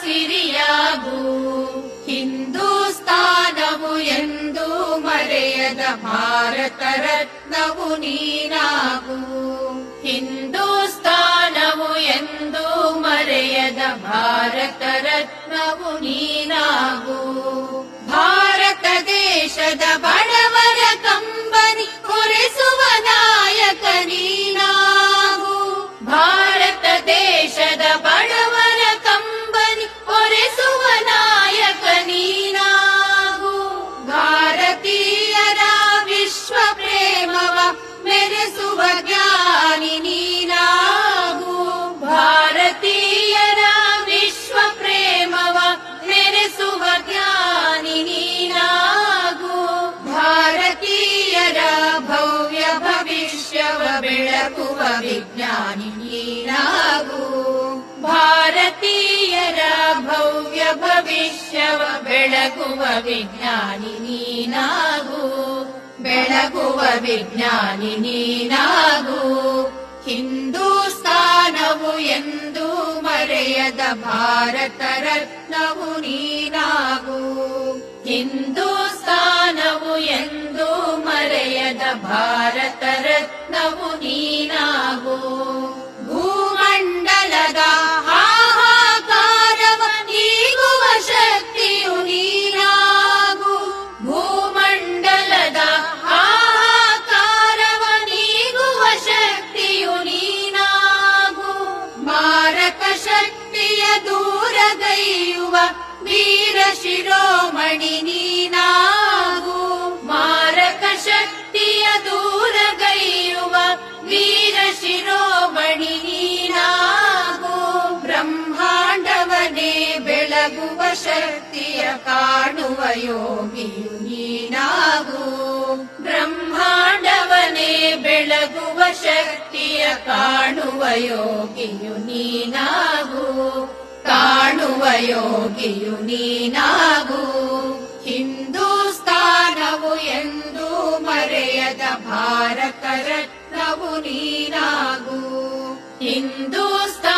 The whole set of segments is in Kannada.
ಸಿರಿಯಾಗು ಹಿಂದೂಸ್ತಾನವು ಎಂದು ಮರೆಯದ ಭಾರತ ರತ್ನವು ನೀನಾಗು. ಹಿಂದೂಸ್ತಾನವು ಎಂದು ಮರೆಯದ ಭಾರತ ರತ್ನವು ನೀನಾಗು. ಭಾರತ ದೇಶದ ಬಡವರ ಕಂಬನಿ ಕೊರೆಸುವ ನಾಯಕ ಬೆಳಗುವ ವಿಜ್ಞಾನಿ ನೀನಾಗು. ಭಾರತೀಯರ ಭವ್ಯ ಭವಿಷ್ಯವ ಬೆಳಗುವ ವಿಜ್ಞಾನಿ ನೀನಾಗು. ಬೆಳಗುವ ವಿಜ್ಞಾನಿ ನೀನಾಗು. ಹಿಂದೂಸ್ತಾನವು ಎಂದು ಮರೆಯದ ಭಾರತ ರತ್ನವು ನೀನಾಗು. ಹಿಂದೂಸ್ತಾನವು भारत भूमण्डलदा भूमण्डलदाकारवीगु शक्तिु भूमण्डलदाकारव लक्तिनागु भारत शक्ति दूरदय वीर ಶಕ್ತಿಯ ಕಾಣುವ ಯೋಗಿಯು ನೀನಾಗು. ಬ್ರಹ್ಮಾಂಡವನೇ ಬೆಳಗುವ ಶಕ್ತಿಯ ಕಾಣುವ ಯೋಗಿಯು ನೀನಾಗು. ಕಾಣುವ ಯೋಗಿಯು ನೀನಾಗು. ಹಿಂದೂಸ್ತಾನವು ಎಂದು ಮರೆಯದ ಭಾರತ ರತ್ನವು ನೀನಾಗು. ಹಿಂದೂಸ್ತಾನವು ಎಂದು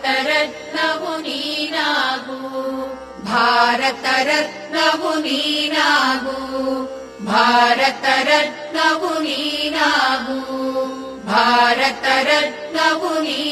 भारतरत्नमुनीनागु। भारतरत्नमुनीनागु। भारतरत्नमुनीनागु। भारतरत्नमुनी